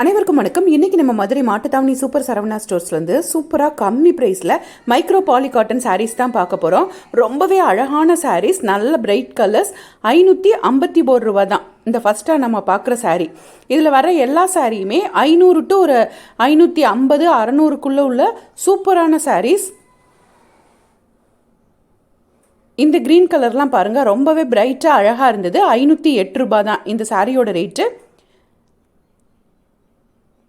அனைவருக்கும் வணக்கம். இன்னைக்கு நம்ம மதுரை மாட்டுத்தாவணி சூப்பர் சரவணா ஸ்டோர்ஸ்லேருந்து சூப்பராக கம்மி ப்ரைஸில் மைக்ரோ பாலி காட்டன் சாரீஸ் தான் பார்க்க போகிறோம் ரொம்பவே அழகான சாரீஸ் நல்ல பிரைட் கலர்ஸ் ஐநூற்றி ஐம்பத்தி ஒரு ரூபா தான் இந்த ஃபஸ்ட்டாக நம்ம பார்க்குற சாரீ இதில் வர எல்லா சாரியுமே ஐநூறு டு ஒரு ஐநூற்றி ஐம்பது அறநூறுக்குள்ளே உள்ள சூப்பரான சாரீஸ் இந்த க்ரீன் கலர்லாம் பாருங்கள் ரொம்பவே பிரைட்டாக அழகாக இருந்தது. ஐநூற்றி எட்டு ரூபா தான் இந்த சாரியோட ரேட்டு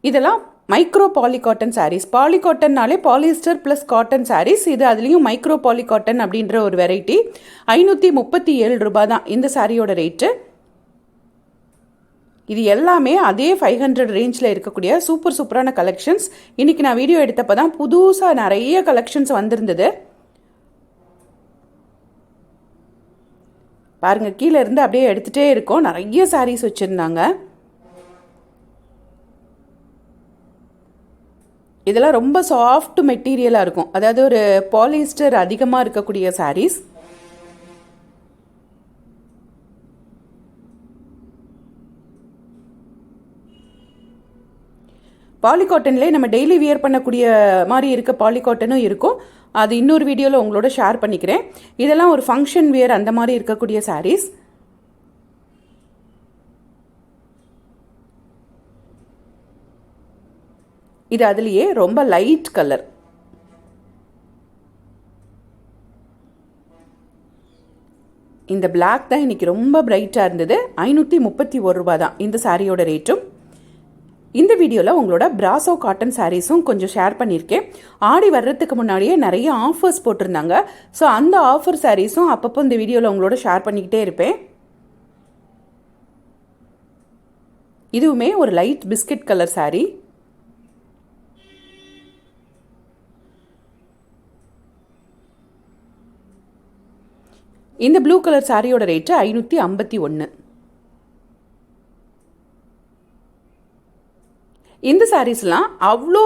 இதெல்லாம் மைக்ரோ பாலிகாட்டன் சாரீஸ் பாலிகாட்டன்னாலே பாலிஸ்டர் ப்ளஸ் காட்டன் சாரீஸ் இது அதுலேயும் மைக்ரோ பாலிகாட்டன் அப்படின்ற ஒரு வெரைட்டி ஐநூற்றி முப்பத்தி ஏழு ரூபா தான் இந்த சாரியோட ரேட்டு இது எல்லாமே அதே ஃபைவ் ஹண்ட்ரட் ரேஞ்சில் இருக்கக்கூடிய சூப்பர் சூப்பரான கலெக்ஷன்ஸ் இன்றைக்கி நான் வீடியோ எடுத்தப்போ தான் புதுசாக நிறைய கலெக்ஷன்ஸ் வந்திருந்தது. பாருங்கள் கீழே இருந்து அப்படியே எடுத்துகிட்டே இருக்கோம். நிறைய சாரீஸ் வச்சுருந்தாங்க. இதெல்லாம் ரொம்ப சாஃப்ட் மெட்டீரியலாக இருக்கும். அதாவது ஒரு பாலிஸ்டர் அதிகமாக இருக்கக்கூடிய சாரீஸ் பாலிகாட்டன்லேயே நம்ம டெய்லி வியர் பண்ணக்கூடிய மாதிரி இருக்க பாலிகாட்டனும் இருக்கும். அது இன்னொரு வீடியோவில் உங்களோட ஷேர் பண்ணிக்கிறேன். இதெல்லாம் ஒரு ஃபங்க்ஷன் வியர் அந்த மாதிரி இருக்கக்கூடிய சாரீஸ் இது அதுலேயே ரொம்ப லைட் கலர் இந்த பிளாக் தான் இன்றைக்கி ரொம்ப பிரைட்டாக இருந்தது. ஐநூற்றி முப்பத்தி ஒரு ரூபா தான் இந்த சாரியோட ரேட்டும் இந்த வீடியோவில் உங்களோட பிராசோ காட்டன் சாரீஸும் கொஞ்சம் ஷேர் பண்ணியிருக்கேன். ஆடி வர்றதுக்கு முன்னாடியே நிறைய ஆஃபர்ஸ் போட்டிருந்தாங்க. ஸோ அந்த ஆஃபர் சாரீஸும் அப்பப்போ இந்த வீடியோவில் உங்களோட ஷேர் பண்ணிக்கிட்டே இருப்பேன். இதுவுமே ஒரு லைட் பிஸ்கட் கலர் சாரீ இந்த ப்ளூ கலர் சாரியோட ரேட்டு ஐநூற்றி ஐம்பத்தி ஒன்று இந்த சாரீஸ்லாம் அவ்வளோ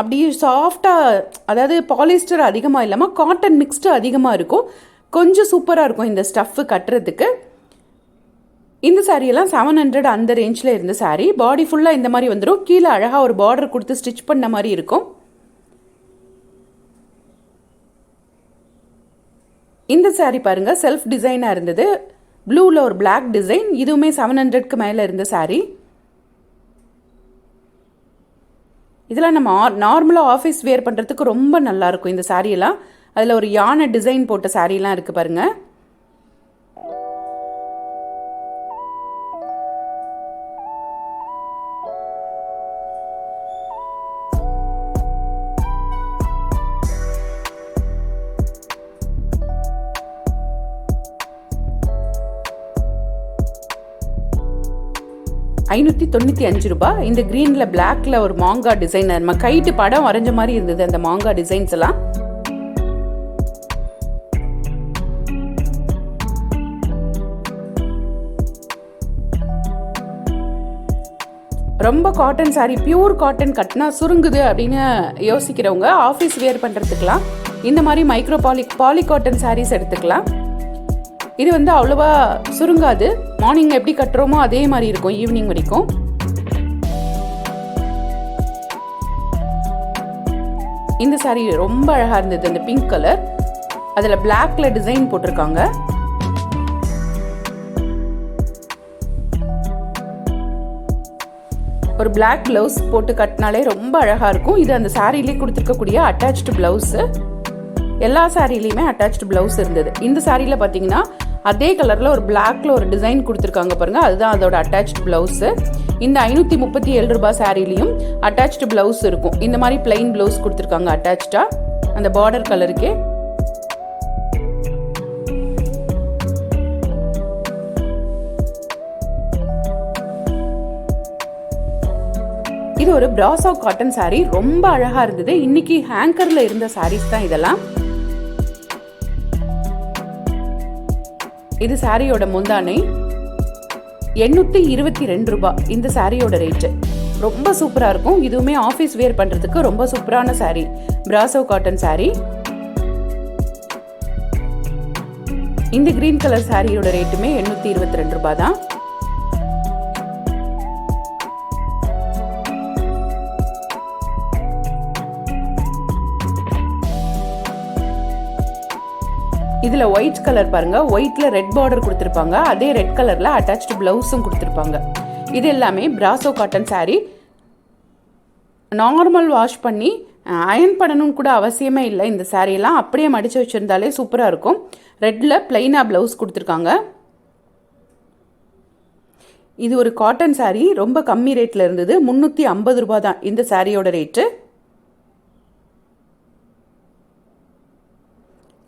அப்படியே சாஃப்டாக அதாவது பாலிஸ்டர் அதிகமாக இல்லாமல் காட்டன் மிக்ஸ்டு அதிகமாக இருக்கும். கொஞ்சம் சூப்பராக இருக்கும் இந்த ஸ்டஃப்பு கட்டுறதுக்கு. இந்த சாரியெல்லாம் செவன் ஹண்ட்ரட் அந்த ரேஞ்சில் இருந்த சாரீ பாடி ஃபுல்லாக இந்த மாதிரி வந்துடும் கீழே அழகாக ஒரு பார்டர் கொடுத்து ஸ்டிச் பண்ண மாதிரி இருக்கும். இந்த சாரீ பாருங்கள் செல்ஃப் டிசைனாக இருந்தது. ப்ளூவில் ஒரு பிளாக் டிசைன் இதுவுமே செவன் ஹண்ட்ரட்க்கு மேலே இருந்த சாரீ இதெல்லாம் நம்ம நார்மலாக ஆஃபீஸ் வேர் பண்ணுறதுக்கு ரொம்ப நல்லா இருக்கும் இந்த சாரியெல்லாம் அதில் ஒரு யானை டிசைன் போட்ட சாரீலாம் இருக்குது பாருங்கள் ஐநூற்றி தொண்ணூற்றி அஞ்சு ரூபாய். இந்த க்ரீனில் பிளாக்ல ஒரு மாங்கா டிசைனர் நம்ம கைட்டு படம் வரைஞ்ச மாதிரி இருந்தது அந்த மாங்கா டிசைன்ஸ் எல்லாம். ரொம்ப காட்டன் saree பியூர் காட்டன் கட்டினா சுருங்குது அப்படின்னு யோசிக்கிறவங்க ஆஃபீஸ் வியர் பண்ணுறதுக்கெலாம் இந்த மாதிரி micro poly poly cotton sarees எடுத்துக்கலாம். இது வந்து அவ்வளோவா சுருங்காது. மார்னிங் எப்படி கட்டுறோமோ அதே மாதிரி இருக்கும் ஈவினிங் வரைக்கும். இந்த saree ரொம்ப அழகாக இருந்தது அந்த பிங்க் கலர் அதில் பிளாக்ல டிசைன் போட்டிருக்காங்க. ஒரு பிளாக் ப்ளவுஸ் போட்டு கட்டினாலே ரொம்ப அழகாக இருக்கும். இது அந்த சாரிலே கொடுத்துருக்கக்கூடிய அட்டாச்டு ப்ளவுஸு எல்லா சாரிலையுமே அட்டாச்டு ப்ளவுஸ் இருந்தது. இந்த சாரியில் பார்த்தீங்கன்னா அதே கலரில் ஒரு பிளாக்ல ஒரு டிசைன் கொடுத்துருக்காங்க பாருங்க. அதுதான் அதோட அட்டாச் ப்ளவுஸு இந்த ஐநூற்றி முப்பத்தி ஏழு ரூபாய் சாரிலையும் அட்டாச்டு ப்ளவுஸ் இருக்கும். இந்த மாதிரி பிளைன் ப்ளவுஸ் கொடுத்துருக்காங்க அட்டாச்சாக அந்த பார்டர் கலருக்கே இது ஒரு பிராசோ காட்டன் saree. ரொம்ப அழகாக இருந்தது. இன்னைக்கு ஹேங்கரில் இருந்த சாரீஸ் தான் இதெல்லாம். இது சாரியோட முந்தானை. எண்ணூற்றி இருபத்தி ரெண்டு ரூபா. இந்த சாரியோட ரேட்டு ரொம்ப சூப்பராக இருக்கும். இதுவுமே ஆஃபீஸ் வேர் பண்ணுறதுக்கு ரொம்ப சூப்பரான saree. பிராசோ காட்டன் saree. இந்த கிரீன் கலர் சாரியோட ரேட்டுமே எண்ணூற்றி இருபத்தி ரெண்டு ரூபா தான். இதில் ஒயிட் கலர் பாருங்கள் ஒயிட்டில் ரெட் பார்டர் கொடுத்துருப்பாங்க. அதே ரெட் கலரில் அட்டாச்டு ப்ளவுஸும் கொடுத்துருப்பாங்க. இது எல்லாமே brasso cotton saree. Normal wash பண்ணி அயன் பண்ணணும்னு கூட அவசியமே இல்லை. இந்த சாரியெல்லாம் அப்படியே மடித்து வச்சுருந்தாலே சூப்பராக இருக்கும். ரெட்டில் பிளைனாக ப்ளவுஸ் கொடுத்துருக்காங்க. இது ஒரு காட்டன் சாரீ ரொம்ப கம்மி ரேட்டில் இருந்தது. முந்நூற்றி ஐம்பது ரூபா தான் இந்த சாரியோட ரேட்டு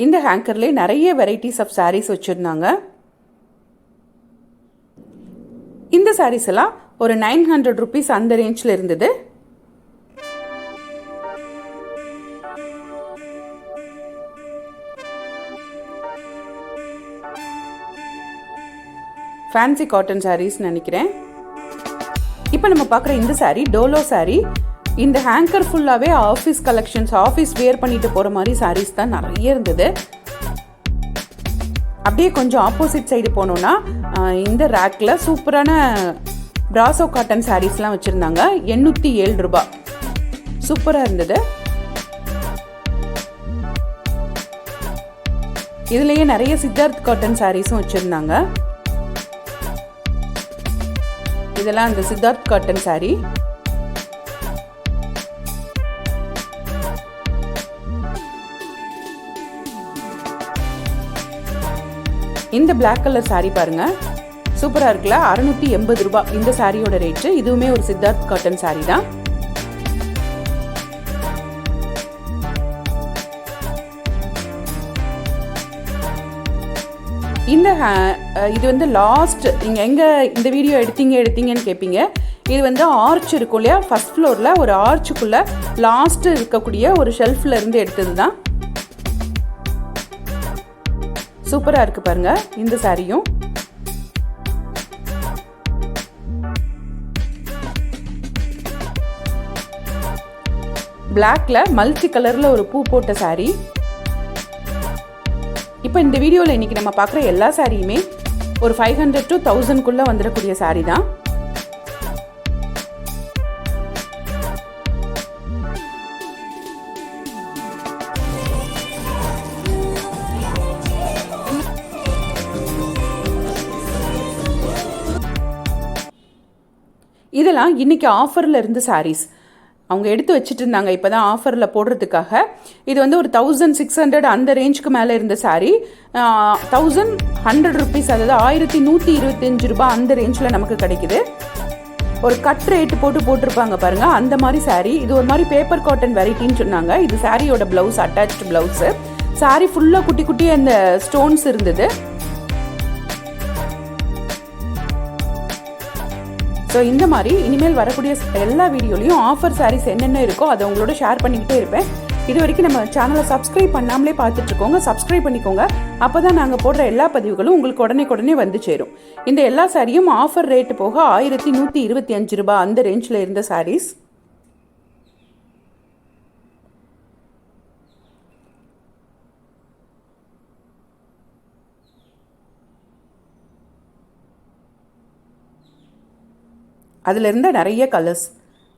இந்த ஹேங்கர்லேயே நிறைய வெரைட்டிஸ் ஆஃப் சாரீஸ் வச்சுருந்தாங்க. இந்த சாரீஸ் எல்லாம் ஒரு நைன் ஹண்ட்ரட் ருபீஸ் அந்த ரேஞ்சில் இருந்தது. ஃபேன்சி காட்டன் சாரீஸ் நினைக்கிறேன். இப்போ நம்ம பார்க்குற இந்த சாரீ டோலோ சாரீ இந்த ஹேங்கர் ஃபுல்லாகவே ஆஃபீஸ் கலெக்ஷன்ஸ் ஆஃபீஸ் வேர் பண்ணிட்டு போகிற மாதிரி சாரீஸ் தான் நிறைய இருந்தது. அப்படியே கொஞ்சம் ஆப்போசிட் சைடு போனோன்னா இந்த ரேக்கில் சூப்பரான பிராசோ காட்டன் சாரீஸ்லாம் வச்சுருந்தாங்க. எண்ணூற்றி ஏழு ரூபா. சூப்பராக இருந்தது. இதுலேயே நிறைய சித்தார்த் காட்டன் சாரீஸும் வச்சுருந்தாங்க. இதெல்லாம் அந்த சித்தார்த் காட்டன் சாரீ இந்த பிளாக் கலர் சாரீ பாருங்க. சூப்பராக இருக்குல்ல? அறுநூத்தி எண்பது ரூபாய் இந்த சாரியோட ரேட்டு இதுவுமே ஒரு சித்தார்த் காட்டன் சாரீ தான். இந்த இது வந்து லாஸ்ட் நீங்கள் எங்கே இந்த வீடியோ எடுத்தீங்க எடுத்தீங்கன்னு கேட்பீங்க இது வந்து ஆர்ச் இருக்கும் இல்லையா? ஃபஸ்ட் ஃப்ளோரில் ஒரு ஆர்ச்சுக்குள்ளே லாஸ்ட்டு இருக்கக்கூடிய ஒரு ஷெல்ஃபில் இருந்து எடுத்தது தான். சூப்பராக இருக்குது பாருங்கள் இந்த சாரியும். பிளாக்ல மல்டி கலர்ல ஒரு பூ போட்ட saree இப்போ இந்த வீடியோவில் இன்னைக்கு நம்ம பார்க்குற எல்லா சாரியுமே ஒரு ஃபைவ் ஹண்ட்ரட் டு தௌசண்ட்குள்ளே வந்துடக்கூடிய saree தான் இதெல்லாம் இன்னைக்கு ஆஃபரில் இருந்து சாரீஸ் அவங்க எடுத்து வச்சுட்டு இருந்தாங்க இப்போ தான் ஆஃபரில் போடுறதுக்காக. இது வந்து ஒரு தௌசண்ட் சிக்ஸ் ஹண்ட்ரட் அந்த ரேஞ்சுக்கு மேலே இருந்த சாரீ தௌசண்ட் ஹண்ட்ரட் ருபீஸ் அதாவது ஆயிரத்தி நூற்றி இருபத்தஞ்சு ரூபாய் அந்த ரேஞ்சில் நமக்கு கிடைக்குது. ஒரு கட் ரேட்டு போட்டு போட்டிருப்பாங்க பாருங்க அந்த மாதிரி சாரீ இது ஒரு மாதிரி பேப்பர் காட்டன் வெரைட்டின்னு சொன்னாங்க. இது சாரியோட ப்ளவுஸ் அட்டாச்டு ப்ளவுஸு saree ஃபுல்லாக குட்டி குட்டி அந்த ஸ்டோன்ஸ் இருந்தது. ஸோ இந்த மாதிரி இனிமேல் வரக்கூடிய எல்லா வீடியோலையும் ஆஃபர் சாரீஸ் என்னென்ன இருக்கோ அதை உங்களோட ஷேர் பண்ணிக்கிட்டே இருப்பேன். இது வரைக்கும் நம்ம சேனலை சப்ஸ்கிரைப் பண்ணாமலே பார்த்துட்ருக்கோங்க. சப்ஸ்கிரைப் பண்ணிக்கோங்க. அப்போ தான் நாங்கள் போடுற எல்லா பதிவுகளும் உங்களுக்கு உடனே உடனே வந்து சேரும். இந்த எல்லா சாரியும் ஆஃபர் ரேட்டு போக ஆயிரத்தி நூற்றி இருபத்தி அஞ்சு ரூபாய் அந்த ரேஞ்சில் இருந்த சாரீஸ் அதில் இருந்த நிறைய கலர்ஸ்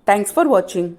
தேங்க்ஸ் ஃபார் வாட்சிங்